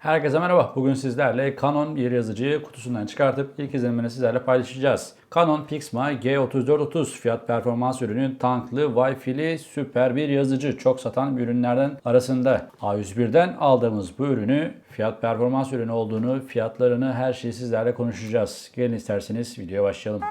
Herkese merhaba. Bugün sizlerle Canon bir yazıcıyı kutusundan çıkartıp ilk izlenimini sizlerle paylaşacağız. Canon Pixma G3430 fiyat performans ürünü tanklı, Wi-Fi'li süper bir yazıcı. Çok satan ürünlerden arasında. A101'den aldığımız bu ürünü fiyat performans ürünü olduğunu, fiyatlarını her şeyi sizlerle konuşacağız. Gelin isterseniz videoya başlayalım.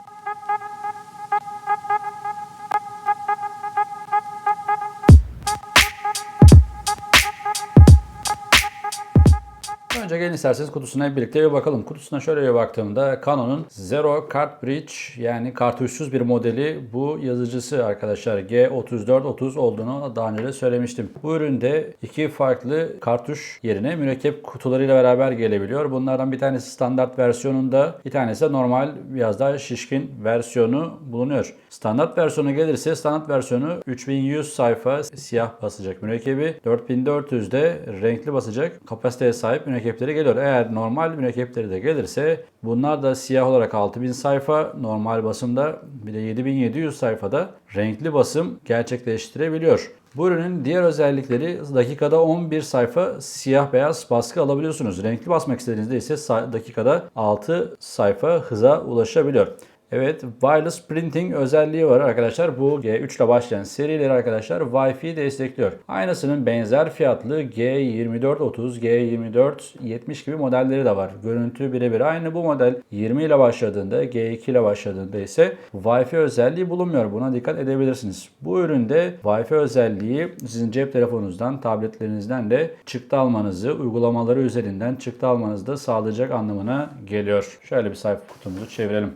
Önce gelin isterseniz kutusuna hep birlikte bir bakalım. Kutusuna şöyle bir baktığımda Canon'un Zero Cartridge yani kartuşsuz bir modeli bu yazıcısı arkadaşlar. G3430 olduğunu daha önce de söylemiştim. Bu üründe iki farklı kartuş yerine mürekkep kutularıyla beraber gelebiliyor. Bunlardan bir tanesi standart versiyonunda bir tanesi normal biraz daha şişkin versiyonu bulunuyor. Standart versiyonu gelirse standart versiyonu 3100 sayfa siyah basacak mürekkebi. 4400'de renkli basacak kapasiteye sahip mürekkepleri geliyor. Eğer normal mürekkepleri de gelirse bunlar da siyah olarak 6000 sayfa normal basımda bir de 7700 sayfada renkli basım gerçekleştirebiliyor. Bu ürünün diğer özellikleri dakikada 11 sayfa siyah beyaz baskı alabiliyorsunuz. Renkli basmak istediğinizde ise dakikada 6 sayfa hıza ulaşabiliyor. Evet, wireless printing özelliği var arkadaşlar. Bu G3 ile başlayan serileri arkadaşlar Wi-Fi destekliyor. Aynısının benzer fiyatlı G2430, G2470 gibi modelleri de var. Görüntü birebir aynı. Bu model 20 ile başladığında, G2 ile başladığında ise Wi-Fi özelliği bulunmuyor. Buna dikkat edebilirsiniz. Bu üründe Wi-Fi özelliği sizin cep telefonunuzdan, tabletlerinizden de çıktı almanızı, uygulamaları üzerinden çıktı almanızı da sağlayacak anlamına geliyor. Şöyle bir sayfa kutumuzu çevirelim.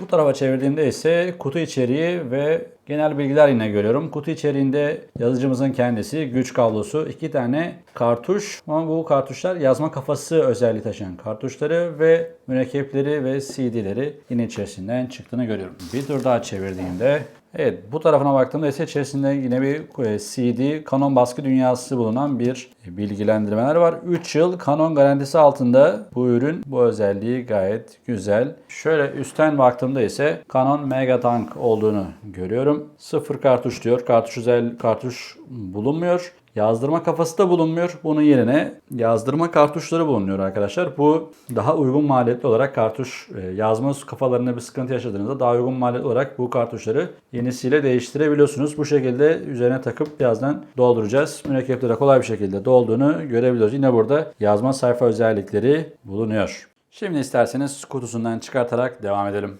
Bu tarafa çevirdiğimde ise kutu içeriği ve genel bilgiler yine görüyorum. Kutu içeriğinde yazıcımızın kendisi, güç kablosu, iki tane kartuş. Ama bu kartuşlar yazma kafası özelliği taşıyan kartuşları ve mürekkepleri ve CD'leri yine içerisinden çıktığını görüyorum. Bir tur daha çevirdiğimde Evet bu tarafına baktığımda ise içerisinde yine bir e, CD Canon baskı dünyası bulunan bir bilgilendirmeler var. 3 yıl Canon garantisi altında bu ürün bu özelliği gayet güzel. Şöyle üstten baktığımda ise Canon Mega Tank olduğunu görüyorum. Sıfır kartuş diyor. Kartuş özel kartuş bulunmuyor. Yazdırma kafası da bulunmuyor. Bunun yerine yazdırma kartuşları bulunuyor arkadaşlar. Bu daha uygun maliyetli olarak kartuş e, yazma kafalarında bir sıkıntı yaşadığınızda daha uygun maliyetli olarak bu kartuşları yenisiyle değiştirebiliyorsunuz. Bu şekilde üzerine takıp birazdan dolduracağız. Mürekkeplere kolay bir şekilde dolduğunu görebiliyoruz. Yine burada yazma sayfa özellikleri bulunuyor. Şimdi isterseniz kutusundan çıkartarak devam edelim.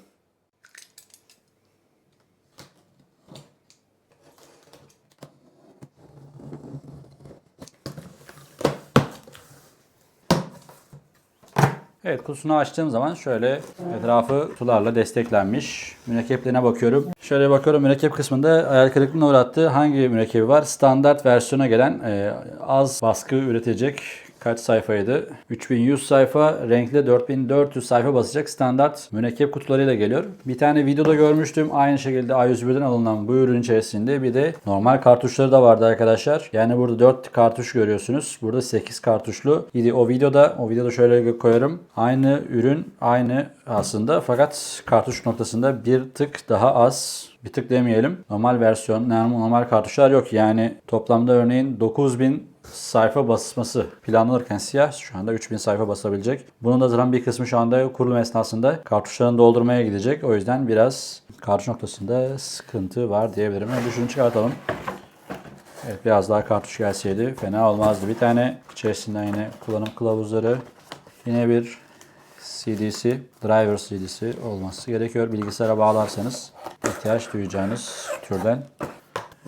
Evet kutusunu açtığım zaman şöyle etrafı kutularla desteklenmiş. Mürekkeplerine bakıyorum. Şöyle bakıyorum mürekkep kısmında hayal kırıklığına uğrattığı hangi mürekkebi var? Standart versiyona gelen e, az baskı üretecek kaç sayfaydı? 3100 sayfa, renkli 4400 sayfa basacak standart mürekkep kutularıyla geliyor. Bir tane videoda görmüştüm. Aynı şekilde A101'den alınan bu ürün içerisinde bir de normal kartuşları da vardı arkadaşlar. Yani burada 4 kartuş görüyorsunuz. Burada 8 kartuşlu. İdi o videoda, o videoda şöyle koyarım. Aynı ürün, aynı aslında fakat kartuş noktasında bir tık daha az bir tık demeyelim. Normal versiyon, normal kartuşlar yok. Yani toplamda örneğin 9000 sayfa basması planlanırken siyah şu anda 3000 sayfa basabilecek. Bunun da zaten bir kısmı şu anda kurulum esnasında kartuşlarını doldurmaya gidecek. O yüzden biraz kartuş noktasında sıkıntı var diyebilirim. Önce şunu çıkartalım. Evet biraz daha kartuş gelseydi fena olmazdı. Bir tane içerisinden yine kullanım kılavuzları. Yine bir CD'si, driver CD'si olması gerekiyor. Bilgisayara bağlarsanız ihtiyaç duyacağınız türden.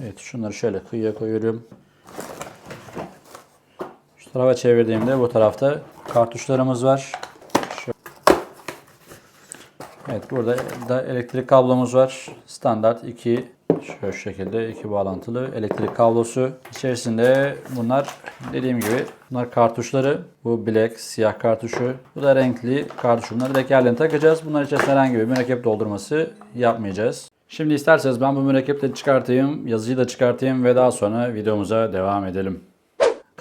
Evet şunları şöyle kıyıya koyuyorum. Şu tarafa çevirdiğimde bu tarafta kartuşlarımız var. Evet burada da elektrik kablomuz var. Standart 2 şu şekilde iki bağlantılı elektrik kablosu. İçerisinde bunlar dediğim gibi bunlar kartuşları. Bu black siyah kartuşu. Bu da renkli kartuşu. Bunları tekerleğine takacağız. Bunlar içerisinde herhangi bir mürekkep doldurması yapmayacağız. Şimdi isterseniz ben bu mürekkepleri çıkartayım, yazıcıyı da çıkartayım ve daha sonra videomuza devam edelim.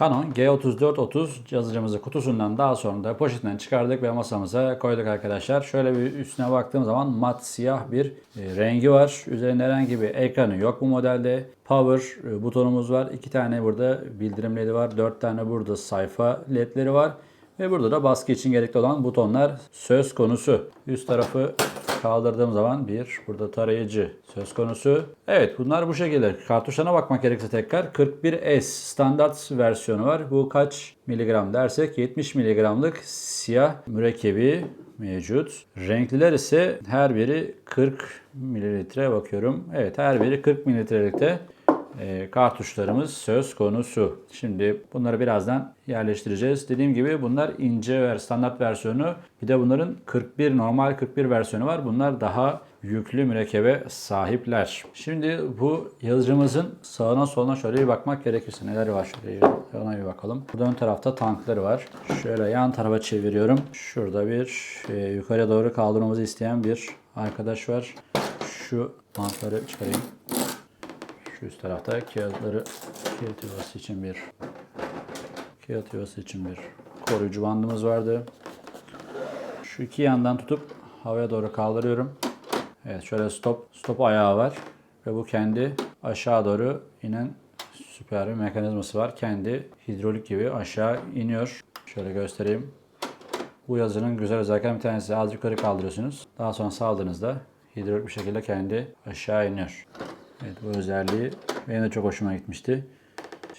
Canon G3430 yazıcımızı kutusundan daha sonra da poşetinden çıkardık ve masamıza koyduk arkadaşlar. Şöyle bir üstüne baktığım zaman mat siyah bir e, rengi var. Üzerinde herhangi bir ekranı yok bu modelde. Power e, butonumuz var. İki tane burada bildirim ledi var. Dört tane burada sayfa ledleri var. Ve burada da baskı için gerekli olan butonlar söz konusu. Üst tarafı kaldırdığım zaman bir burada tarayıcı söz konusu. Evet bunlar bu şekilde. Kartuşlarına bakmak gerekirse tekrar 41S standart versiyonu var. Bu kaç miligram dersek 70 miligramlık siyah mürekkebi mevcut. Renkliler ise her biri 40 mililitre bakıyorum. Evet her biri 40 mililitrelikte e, kartuşlarımız söz konusu. Şimdi bunları birazdan yerleştireceğiz. Dediğim gibi bunlar ince ve standart versiyonu. Bir de bunların 41 normal 41 versiyonu var. Bunlar daha yüklü mürekkebe sahipler. Şimdi bu yazıcımızın sağına soluna şöyle bir bakmak gerekirse neler var şöyle ona bir bakalım. Burada ön tarafta tankları var. Şöyle yan tarafa çeviriyorum. Şurada bir e, yukarıya doğru kaldırmamızı isteyen bir arkadaş var. Şu tankları çıkarayım. Şu üst tarafta kağıtları kağıt yuvası için bir kağıt yuvası için bir koruyucu bandımız vardı. Şu iki yandan tutup havaya doğru kaldırıyorum. Evet şöyle stop stop ayağı var ve bu kendi aşağı doğru inen süper bir mekanizması var. Kendi hidrolik gibi aşağı iniyor. Şöyle göstereyim. Bu yazının güzel özelliklerinden bir tanesi az yukarı kaldırıyorsunuz. Daha sonra saldığınızda hidrolik bir şekilde kendi aşağı iniyor. Evet bu özelliği benim de çok hoşuma gitmişti.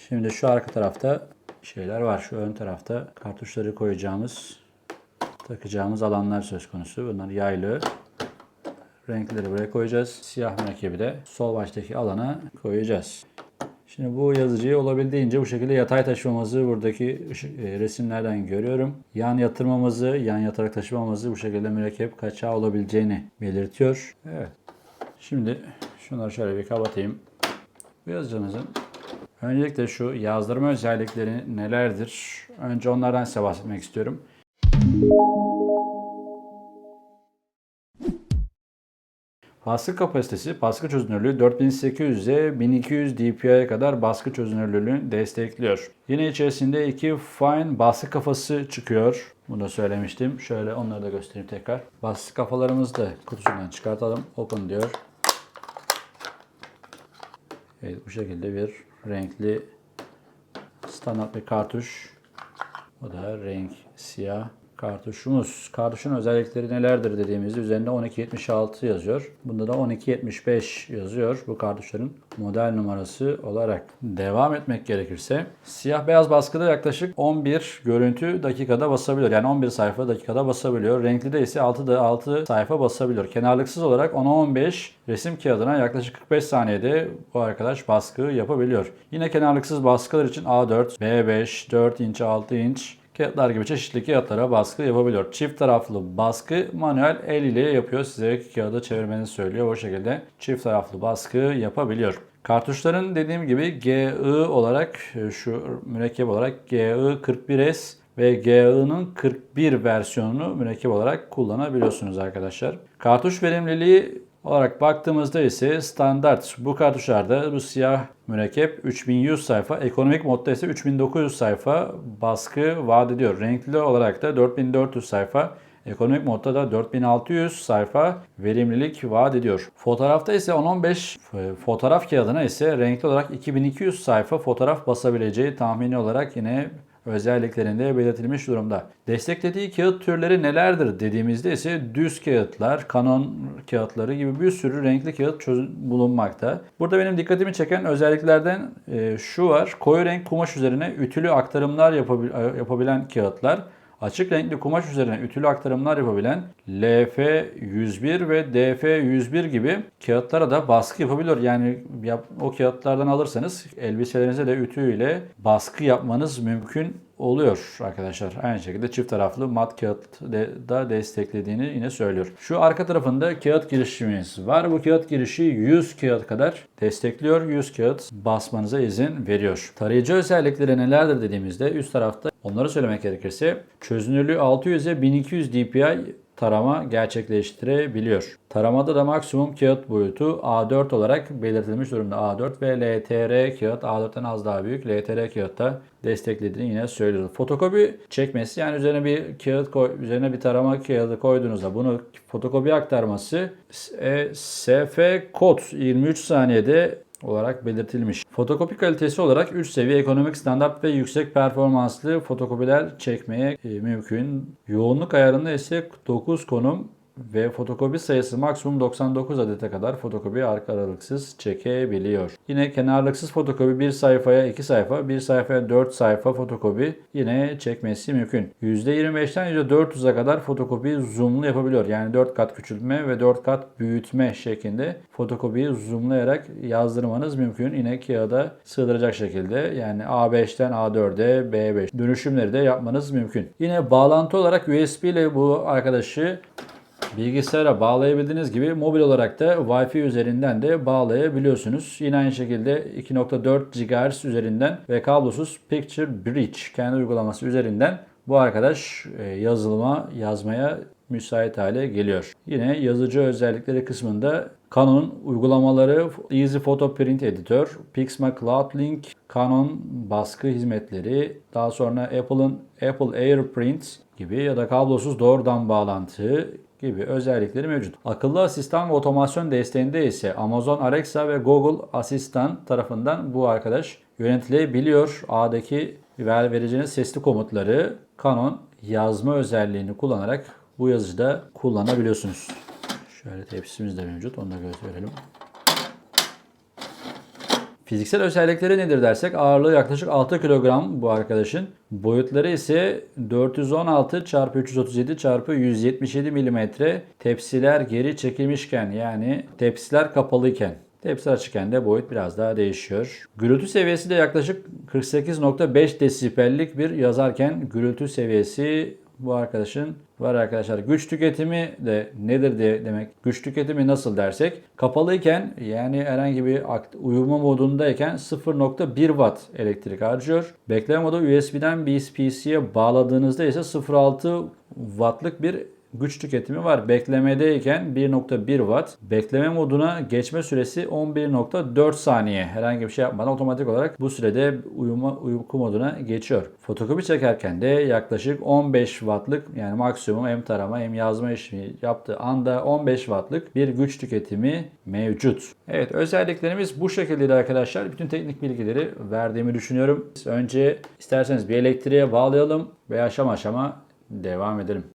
Şimdi şu arka tarafta şeyler var. Şu ön tarafta kartuşları koyacağımız, takacağımız alanlar söz konusu. Bunlar yaylı. Renkleri buraya koyacağız. Siyah mürekkebi de sol baştaki alana koyacağız. Şimdi bu yazıcıyı olabildiğince bu şekilde yatay taşımamızı buradaki e, resimlerden görüyorum. Yan yatırmamızı, yan yatarak taşımamızı bu şekilde mürekkep kaçağı olabileceğini belirtiyor. Evet. Şimdi şunları şöyle bir kapatayım. Bu yazıcımızın öncelikle şu yazdırma özellikleri nelerdir? Önce onlardan size bahsetmek istiyorum. Baskı kapasitesi, baskı çözünürlüğü 4800'e 1200 dpi'ye kadar baskı çözünürlüğünü destekliyor. Yine içerisinde iki fine baskı kafası çıkıyor. Bunu da söylemiştim. Şöyle onları da göstereyim tekrar. Baskı kafalarımızı da kutusundan çıkartalım. Open diyor. Evet bu şekilde bir renkli standart bir kartuş. Bu da renk siyah kartuşumuz. Kartuşun özellikleri nelerdir dediğimizde üzerinde 1276 yazıyor. Bunda da 1275 yazıyor bu kartuşların model numarası olarak. Devam etmek gerekirse siyah beyaz baskıda yaklaşık 11 görüntü dakikada basabiliyor. Yani 11 sayfa dakikada basabiliyor. Renkli de ise 6 da 6 sayfa basabiliyor. Kenarlıksız olarak 10'a 15 resim kağıdına yaklaşık 45 saniyede bu arkadaş baskı yapabiliyor. Yine kenarlıksız baskılar için A4, B5, 4 inç, 6 inç kağıtlar gibi çeşitli kağıtlara baskı yapabiliyor. Çift taraflı baskı manuel el ile yapıyor. Size kağıdı çevirmenizi söylüyor. O şekilde çift taraflı baskı yapabiliyor. Kartuşların dediğim gibi GI olarak e, şu mürekkep olarak GI41S ve GI'nin 41 versiyonunu mürekkep olarak kullanabiliyorsunuz arkadaşlar. Kartuş verimliliği olarak baktığımızda ise standart bu kartuşlarda bu siyah mürekkep 3100 sayfa, ekonomik modda ise 3900 sayfa baskı vaat ediyor. Renkli olarak da 4400 sayfa, ekonomik modda da 4600 sayfa verimlilik vaat ediyor. Fotoğrafta ise 10-15 e, fotoğraf kağıdına ise renkli olarak 2200 sayfa fotoğraf basabileceği tahmini olarak yine özelliklerinde belirtilmiş durumda. Desteklediği kağıt türleri nelerdir dediğimizde ise düz kağıtlar, kanon kağıtları gibi bir sürü renkli kağıt bulunmakta. Burada benim dikkatimi çeken özelliklerden e, şu var. Koyu renk kumaş üzerine ütülü aktarımlar yapabil- yapabilen kağıtlar. Açık renkli kumaş üzerine ütülü aktarımlar yapabilen LF101 ve DF101 gibi kağıtlara da baskı yapabiliyor. Yani o kağıtlardan alırsanız elbiselerinize de ütüyle baskı yapmanız mümkün oluyor arkadaşlar. Aynı şekilde çift taraflı mat kağıt da desteklediğini yine söylüyor. Şu arka tarafında kağıt girişimiz var. Bu kağıt girişi 100 kağıt kadar destekliyor. 100 kağıt basmanıza izin veriyor. Tarayıcı özellikleri nelerdir dediğimizde üst tarafta onları söylemek gerekirse çözünürlüğü 600'e 1200 dpi tarama gerçekleştirebiliyor. Taramada da maksimum kağıt boyutu A4 olarak belirtilmiş durumda. A4 ve LTR kağıt A4'ten az daha büyük. LTR kağıtta desteklediğini yine söylüyoruz. Fotokopi çekmesi yani üzerine bir kağıt koy, üzerine bir tarama kağıdı koyduğunuzda bunu fotokopi aktarması e, SF kod 23 saniyede olarak belirtilmiş. Fotokopi kalitesi olarak 3 seviye ekonomik standart ve yüksek performanslı fotokopiler çekmeye e, mümkün. Yoğunluk ayarında ise 9 konum ve fotokopi sayısı maksimum 99 adete kadar fotokopi arka aralıksız çekebiliyor. Yine kenarlıksız fotokopi bir sayfaya 2 sayfa, bir sayfaya 4 sayfa fotokopi yine çekmesi mümkün. %25'ten %400'e kadar fotokopi zoomlu yapabiliyor. Yani 4 kat küçültme ve 4 kat büyütme şeklinde fotokopiyi zoomlayarak yazdırmanız mümkün. Yine kağıda sığdıracak şekilde yani A5'ten A4'e B5 dönüşümleri de yapmanız mümkün. Yine bağlantı olarak USB ile bu arkadaşı Bilgisayara bağlayabildiğiniz gibi mobil olarak da Wi-Fi üzerinden de bağlayabiliyorsunuz. Yine aynı şekilde 2.4 GHz üzerinden ve kablosuz Picture Bridge kendi uygulaması üzerinden bu arkadaş e, yazılıma yazmaya müsait hale geliyor. Yine yazıcı özellikleri kısmında Canon uygulamaları Easy Photo Print Editor, Pixma Cloud Link, Canon baskı hizmetleri, daha sonra Apple'ın Apple AirPrint gibi ya da kablosuz doğrudan bağlantı gibi özellikleri mevcut. Akıllı asistan ve otomasyon desteğinde ise Amazon Alexa ve Google Asistan tarafından bu arkadaş yönetilebiliyor. A'daki ver vereceğiniz sesli komutları Canon yazma özelliğini kullanarak bu yazıcıda kullanabiliyorsunuz. Şöyle tepsimiz de mevcut. Onu da gösterelim. Fiziksel özellikleri nedir dersek ağırlığı yaklaşık 6 kilogram bu arkadaşın. Boyutları ise 416 x 337 x 177 mm. Tepsiler geri çekilmişken yani tepsiler kapalıyken Tepsi açıkken de boyut biraz daha değişiyor. Gürültü seviyesi de yaklaşık 48.5 desibellik bir yazarken gürültü seviyesi bu arkadaşın var arkadaşlar. Güç tüketimi de nedir diye demek. Güç tüketimi nasıl dersek kapalıyken yani herhangi bir uyuma modundayken 0.1 watt elektrik harcıyor. Bekleme modu USB'den BSPC'ye bağladığınızda ise 0.6 wattlık bir güç tüketimi var. Beklemedeyken 1.1 watt. Bekleme moduna geçme süresi 11.4 saniye. Herhangi bir şey yapmadan otomatik olarak bu sürede uyuma uyku moduna geçiyor. Fotokopi çekerken de yaklaşık 15 wattlık yani maksimum hem tarama hem yazma işlemi yaptığı anda 15 wattlık bir güç tüketimi mevcut. Evet özelliklerimiz bu şekildeydi arkadaşlar. Bütün teknik bilgileri verdiğimi düşünüyorum. Önce isterseniz bir elektriğe bağlayalım ve aşama aşama devam edelim.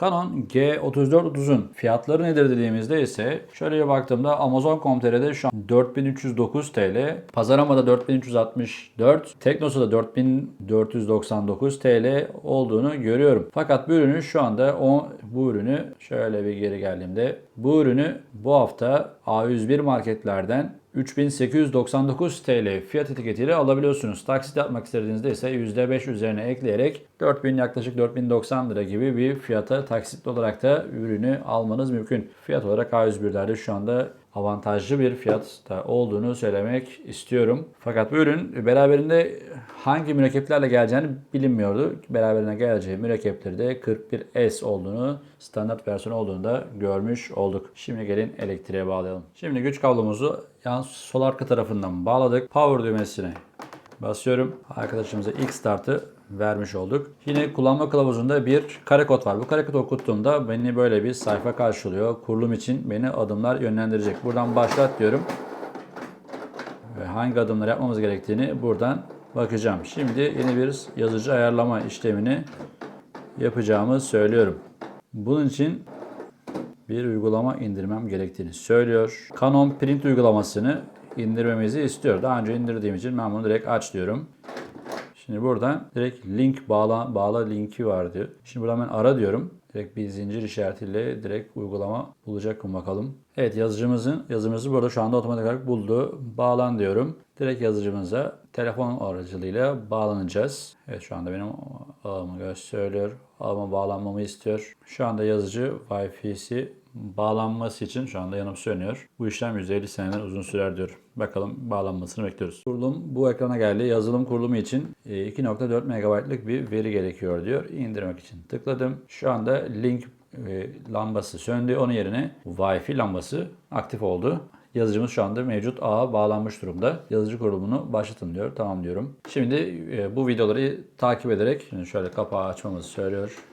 Canon G3430'un fiyatları nedir dediğimizde ise şöyle bir baktığımda Amazon.com.tr'de şu an 4309 TL, Pazarama'da 4364, Teknosa'da 4499 TL olduğunu görüyorum. Fakat bu ürünü şu anda o, bu ürünü şöyle bir geri geldiğimde bu ürünü bu hafta A101 marketlerden 3899 TL fiyat etiketiyle alabiliyorsunuz. Taksit yapmak istediğinizde ise %5 üzerine ekleyerek 4000 yaklaşık 4090 lira gibi bir fiyata taksitli olarak da ürünü almanız mümkün. Fiyat olarak A101'lerde şu anda avantajlı bir fiyatta olduğunu söylemek istiyorum. Fakat bu ürün beraberinde hangi mürekkeplerle geleceğini bilinmiyordu. Beraberine geleceği mürekkepleri de 41S olduğunu, standart versiyon olduğunu da görmüş olduk. Şimdi gelin elektriğe bağlayalım. Şimdi güç kablomuzu yan sol arka tarafından bağladık. Power düğmesine basıyorum. Arkadaşımıza ilk startı vermiş olduk. Yine kullanma kılavuzunda bir kare kod var. Bu kare kodu okuttuğumda beni böyle bir sayfa karşılıyor. Kurulum için beni adımlar yönlendirecek. Buradan başlat diyorum. Ve hangi adımları yapmamız gerektiğini buradan bakacağım. Şimdi yeni bir yazıcı ayarlama işlemini yapacağımı söylüyorum. Bunun için bir uygulama indirmem gerektiğini söylüyor. Canon Print uygulamasını indirmemizi istiyor. Daha önce indirdiğim için ben bunu direkt aç diyorum. Şimdi buradan direkt link bağla, bağla linki var diyor. Şimdi buradan ben ara diyorum. Direkt bir zincir işaretiyle direkt uygulama bulacak mı bakalım. Evet yazıcımızın yazımızı burada şu anda otomatik olarak buldu. Bağlan diyorum. Direkt yazıcımıza telefon aracılığıyla bağlanacağız. Evet şu anda benim ağımı gösteriyor. Ağıma bağlanmamı istiyor. Şu anda yazıcı Wi-Fi'si bağlanması için şu anda yanım sönüyor. Bu işlem 150 seneler uzun sürer diyor. Bakalım bağlanmasını bekliyoruz. Kurulum bu ekrana geldi. Yazılım kurulumu için e, 2.4 MB'lık bir veri gerekiyor diyor. İndirmek için tıkladım. Şu anda link e, lambası söndü. Onun yerine Wi-Fi lambası aktif oldu. Yazıcımız şu anda mevcut ağa bağlanmış durumda. Yazıcı kurulumunu başlatın diyor. Tamam diyorum. Şimdi e, bu videoları takip ederek şimdi şöyle kapağı açmamızı söylüyor.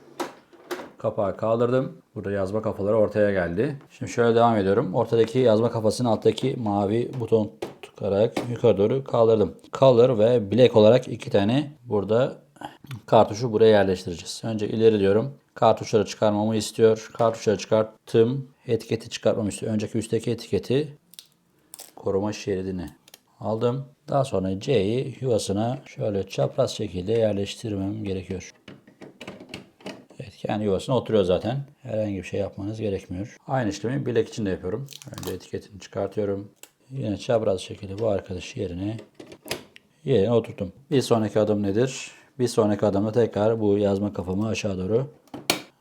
Kapağı kaldırdım. Burada yazma kafaları ortaya geldi. Şimdi şöyle devam ediyorum. Ortadaki yazma kafasının alttaki mavi buton tıkarak yukarı doğru kaldırdım. Color ve black olarak iki tane burada kartuşu buraya yerleştireceğiz. Önce ileri diyorum. Kartuşları çıkarmamı istiyor. Kartuşları çıkarttım. Etiketi çıkartmamı istiyor. Önceki üstteki etiketi koruma şeridini aldım. Daha sonra C'yi yuvasına şöyle çapraz şekilde yerleştirmem gerekiyor. Kendi yuvasına oturuyor zaten. Herhangi bir şey yapmanız gerekmiyor. Aynı işlemi bilek için de yapıyorum. Önce etiketini çıkartıyorum. Yine çapraz şekilde bu arkadaşı yerine yerine oturttum. Bir sonraki adım nedir? Bir sonraki adımda tekrar bu yazma kafamı aşağı doğru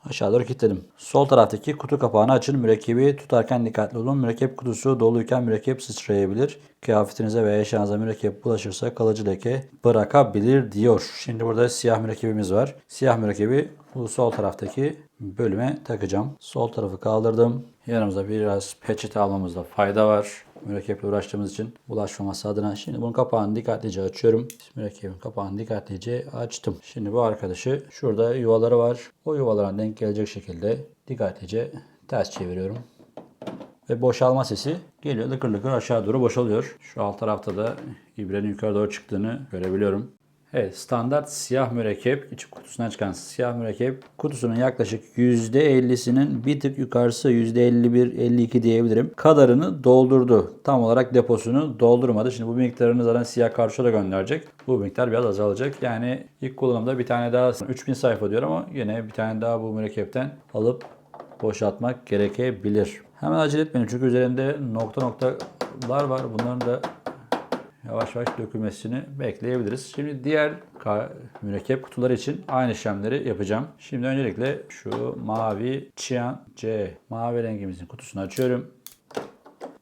aşağı doğru kilitledim. Sol taraftaki kutu kapağını açın. Mürekkebi tutarken dikkatli olun. Mürekkep kutusu doluyken mürekkep sıçrayabilir. Kıyafetinize veya eşyanıza mürekkep bulaşırsa kalıcı leke bırakabilir diyor. Şimdi burada siyah mürekkebimiz var. Siyah mürekkebi bu sol taraftaki bölüme takacağım. Sol tarafı kaldırdım. Yanımızda biraz peçete almamızda fayda var. Mürekkeple uğraştığımız için bulaşmaması adına. Şimdi bunun kapağını dikkatlice açıyorum. Mürekkebin kapağını dikkatlice açtım. Şimdi bu arkadaşı şurada yuvaları var. O yuvalara denk gelecek şekilde dikkatlice ters çeviriyorum. Ve boşalma sesi geliyor. Lıkır lıkır aşağı doğru boşalıyor. Şu alt tarafta da ibrenin yukarı doğru çıktığını görebiliyorum. Evet standart siyah mürekkep, içi kutusundan çıkan siyah mürekkep kutusunun yaklaşık %50'sinin bir tık yukarısı %51-52 diyebilirim. Kadarını doldurdu. Tam olarak deposunu doldurmadı. Şimdi bu miktarını zaten siyah karşıya da gönderecek. Bu miktar biraz azalacak. Yani ilk kullanımda bir tane daha 3000 sayfa diyor ama yine bir tane daha bu mürekkepten alıp boşaltmak gerekebilir. Hemen acele etmeyin çünkü üzerinde nokta noktalar var. Bunların da yavaş yavaş dökülmesini bekleyebiliriz. Şimdi diğer mürekkep kutuları için aynı işlemleri yapacağım. Şimdi öncelikle şu mavi Cian C mavi rengimizin kutusunu açıyorum.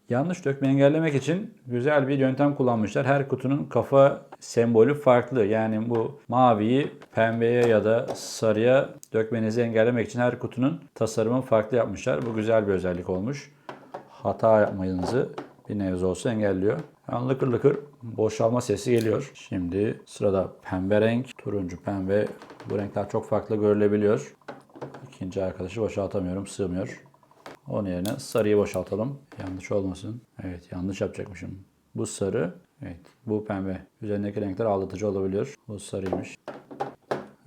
Yanlış dökme engellemek için güzel bir yöntem kullanmışlar. Her kutunun kafa sembolü farklı. Yani bu maviyi pembeye ya da sarıya dökmenizi engellemek için her kutunun tasarımı farklı yapmışlar. Bu güzel bir özellik olmuş. Hata yapmanızı bir nebze olsa engelliyor. Yani lıkır lıkır boşalma sesi geliyor. Şimdi sırada pembe renk, turuncu pembe. Bu renkler çok farklı görülebiliyor. İkinci arkadaşı boşaltamıyorum, sığmıyor. Onun yerine sarıyı boşaltalım. Yanlış olmasın. Evet yanlış yapacakmışım. Bu sarı. Evet bu pembe. Üzerindeki renkler aldatıcı olabiliyor. Bu sarıymış.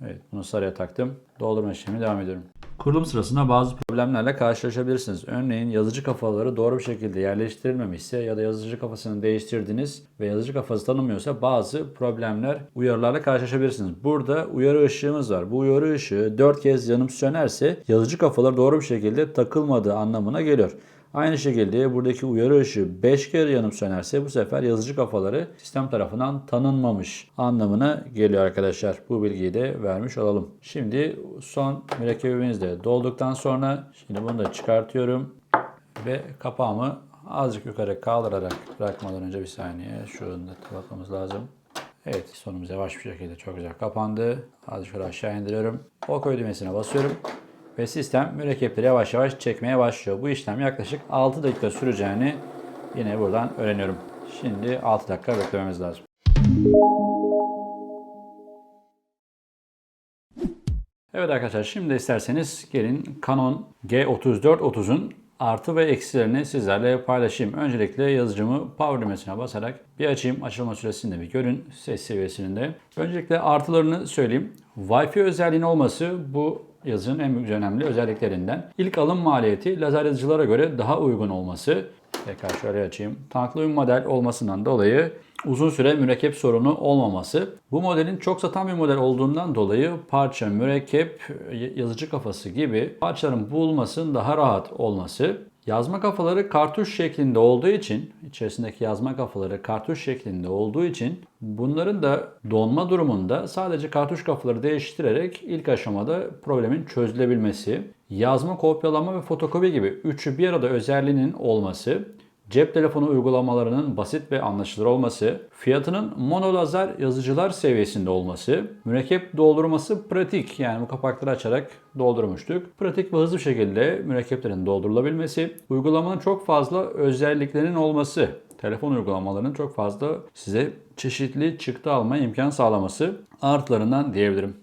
Evet bunu sarıya taktım. Doldurma işlemi devam ediyorum. Kurulum sırasında bazı problemlerle karşılaşabilirsiniz. Örneğin yazıcı kafaları doğru bir şekilde yerleştirilmemişse ya da yazıcı kafasını değiştirdiniz ve yazıcı kafası tanımıyorsa bazı problemler, uyarılarla karşılaşabilirsiniz. Burada uyarı ışığımız var. Bu uyarı ışığı 4 kez yanıp sönerse yazıcı kafalar doğru bir şekilde takılmadığı anlamına geliyor. Aynı şekilde buradaki uyarı ışığı 5 kere yanıp sönerse bu sefer yazıcı kafaları sistem tarafından tanınmamış anlamına geliyor arkadaşlar. Bu bilgiyi de vermiş olalım. Şimdi son mürekkebimiz de dolduktan sonra şimdi bunu da çıkartıyorum ve kapağımı azıcık yukarı kaldırarak bırakmadan önce bir saniye şunu da lazım. Evet sonumuz yavaş bir şekilde çok güzel kapandı. Azıcık aşağı indiriyorum. OK düğmesine basıyorum ve sistem mürekkepleri yavaş yavaş çekmeye başlıyor. Bu işlem yaklaşık 6 dakika süreceğini yine buradan öğreniyorum. Şimdi 6 dakika beklememiz lazım. Evet arkadaşlar şimdi isterseniz gelin Canon G3430'un artı ve eksilerini sizlerle paylaşayım. Öncelikle yazıcımı power düğmesine basarak bir açayım. Açılma süresini de bir görün. Ses seviyesini de. Öncelikle artılarını söyleyeyim. Wi-Fi özelliğinin olması bu yazıcının en önemli özelliklerinden. İlk alım maliyeti lazer yazıcılara göre daha uygun olması. Tekrar şöyle açayım. Tanklı bir model olmasından dolayı uzun süre mürekkep sorunu olmaması. Bu modelin çok satan bir model olduğundan dolayı parça, mürekkep, yazıcı kafası gibi parçaların bulunmasının daha rahat olması. Yazma kafaları kartuş şeklinde olduğu için, içerisindeki yazma kafaları kartuş şeklinde olduğu için bunların da donma durumunda sadece kartuş kafaları değiştirerek ilk aşamada problemin çözülebilmesi, yazma, kopyalama ve fotokopi gibi üçü bir arada özelliğinin olması cep telefonu uygulamalarının basit ve anlaşılır olması, fiyatının monolazer yazıcılar seviyesinde olması, mürekkep doldurması pratik yani bu kapakları açarak doldurmuştuk. Pratik ve hızlı şekilde mürekkeplerin doldurulabilmesi, uygulamanın çok fazla özelliklerinin olması, telefon uygulamalarının çok fazla size çeşitli çıktı alma imkan sağlaması artılarından diyebilirim.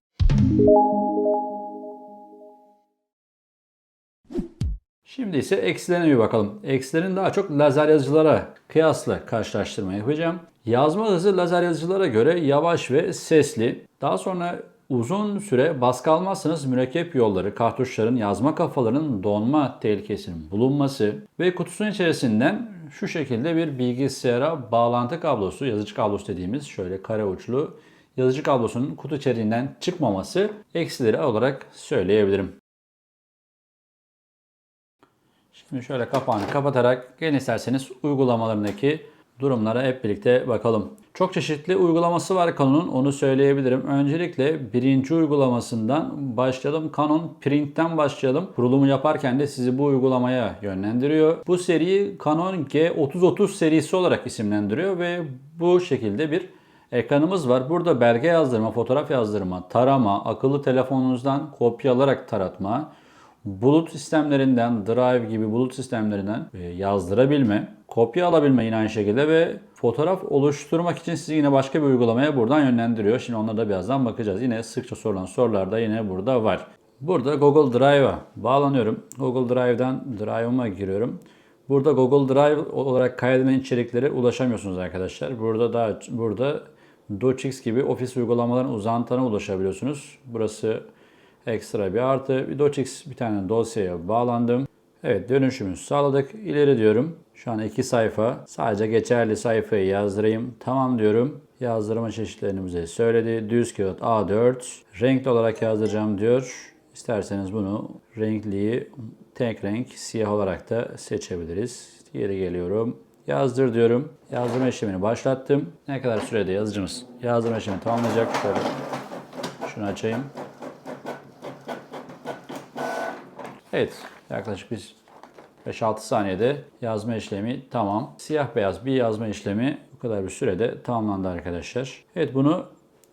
Şimdi ise eksilerine bir bakalım. Eksilerin daha çok lazer yazıcılara kıyasla karşılaştırma yapacağım. Yazma hızı lazer yazıcılara göre yavaş ve sesli. Daha sonra uzun süre baskı almazsanız mürekkep yolları, kartuşların, yazma kafalarının donma tehlikesinin bulunması ve kutusunun içerisinden şu şekilde bir bilgisayara bağlantı kablosu, yazıcı kablosu dediğimiz şöyle kare uçlu yazıcı kablosunun kutu içeriğinden çıkmaması eksileri olarak söyleyebilirim. Şimdi şöyle kapağını kapatarak gelin isterseniz uygulamalarındaki durumlara hep birlikte bakalım. Çok çeşitli uygulaması var Canon'un onu söyleyebilirim. Öncelikle birinci uygulamasından başlayalım. Canon Print'ten başlayalım. Kurulumu yaparken de sizi bu uygulamaya yönlendiriyor. Bu seriyi Canon G3030 serisi olarak isimlendiriyor ve bu şekilde bir ekranımız var. Burada belge yazdırma, fotoğraf yazdırma, tarama, akıllı telefonunuzdan kopyalarak taratma, bulut sistemlerinden, Drive gibi bulut sistemlerinden e, yazdırabilme, kopya alabilme yine aynı şekilde ve fotoğraf oluşturmak için sizi yine başka bir uygulamaya buradan yönlendiriyor. Şimdi onlara da birazdan bakacağız. Yine sıkça sorulan sorular da yine burada var. Burada Google Drive'a bağlanıyorum. Google Drive'dan Drive'ıma giriyorum. Burada Google Drive olarak kaydedilen içeriklere ulaşamıyorsunuz arkadaşlar. Burada da burada Docx gibi ofis uygulamaların uzantılarına ulaşabiliyorsunuz. Burası ekstra bir artı. Bir Docx bir tane dosyaya bağlandım. Evet dönüşümü sağladık. İleri diyorum. Şu an iki sayfa. Sadece geçerli sayfayı yazdırayım. Tamam diyorum. Yazdırma çeşitlerini bize söyledi. Düz kağıt A4. Renkli olarak yazdıracağım diyor. İsterseniz bunu renkliyi tek renk siyah olarak da seçebiliriz. Geri geliyorum. Yazdır diyorum. Yazdırma işlemini başlattım. Ne kadar sürede yazıcımız yazdırma işlemini tamamlayacak. Şöyle şunu açayım. Evet, yaklaşık biz 5-6 saniyede yazma işlemi tamam. Siyah beyaz bir yazma işlemi bu kadar bir sürede tamamlandı arkadaşlar. Evet bunu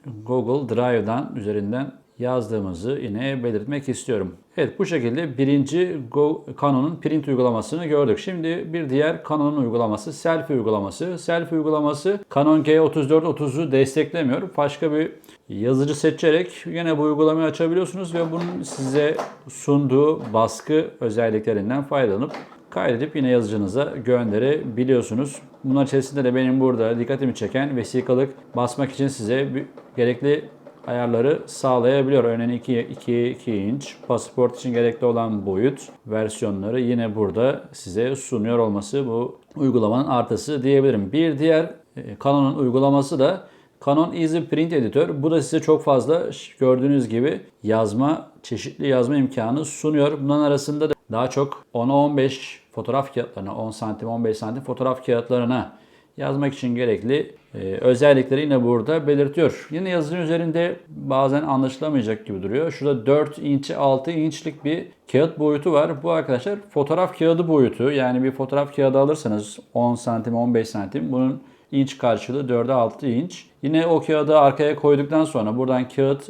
Google Drive'dan üzerinden yazdığımızı yine belirtmek istiyorum. Evet bu şekilde birinci Go, Canon'un print uygulamasını gördük. Şimdi bir diğer Canon'un uygulaması Selfie uygulaması. Selfie uygulaması Canon G3430'u desteklemiyor. Başka bir yazıcı seçerek yine bu uygulamayı açabiliyorsunuz ve bunun size sunduğu baskı özelliklerinden faydalanıp kaydedip yine yazıcınıza gönderebiliyorsunuz. Bunlar içerisinde de benim burada dikkatimi çeken vesikalık basmak için size gerekli ayarları sağlayabiliyor. Örneğin 2, 2, 2 inç pasaport için gerekli olan boyut versiyonları yine burada size sunuyor olması bu uygulamanın artısı diyebilirim. Bir diğer e, Canon'un uygulaması da Canon Easy Print Editor. Bu da size çok fazla gördüğünüz gibi yazma, çeşitli yazma imkanı sunuyor. Bunların arasında da daha çok 10'a 15 fotoğraf kağıtlarına, 10 santim 15 santim fotoğraf kağıtlarına yazmak için gerekli e, özellikleri yine burada belirtiyor. Yine yazıcının üzerinde bazen anlaşılamayacak gibi duruyor. Şurada 4 inç 6 inçlik bir kağıt boyutu var. Bu arkadaşlar fotoğraf kağıdı boyutu. Yani bir fotoğraf kağıdı alırsanız 10 santim 15 santim bunun inç karşılığı 4'e 6 inç. Yine o kağıdı arkaya koyduktan sonra buradan kağıt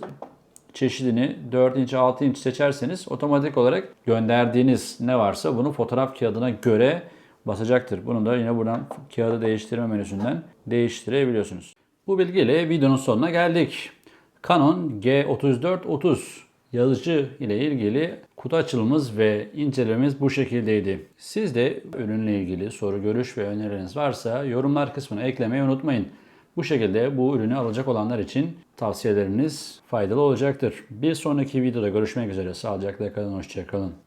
çeşidini 4 inç 6 inç seçerseniz otomatik olarak gönderdiğiniz ne varsa bunu fotoğraf kağıdına göre basacaktır. Bunu da yine buradan kağıdı değiştirme menüsünden değiştirebiliyorsunuz. Bu bilgiyle videonun sonuna geldik. Canon G3430 yazıcı ile ilgili kutu açılımımız ve incelememiz bu şekildeydi. Siz de ürünle ilgili soru, görüş ve önerileriniz varsa yorumlar kısmına eklemeyi unutmayın. Bu şekilde bu ürünü alacak olanlar için tavsiyeleriniz faydalı olacaktır. Bir sonraki videoda görüşmek üzere. Sağlıcakla kalın, hoşçakalın.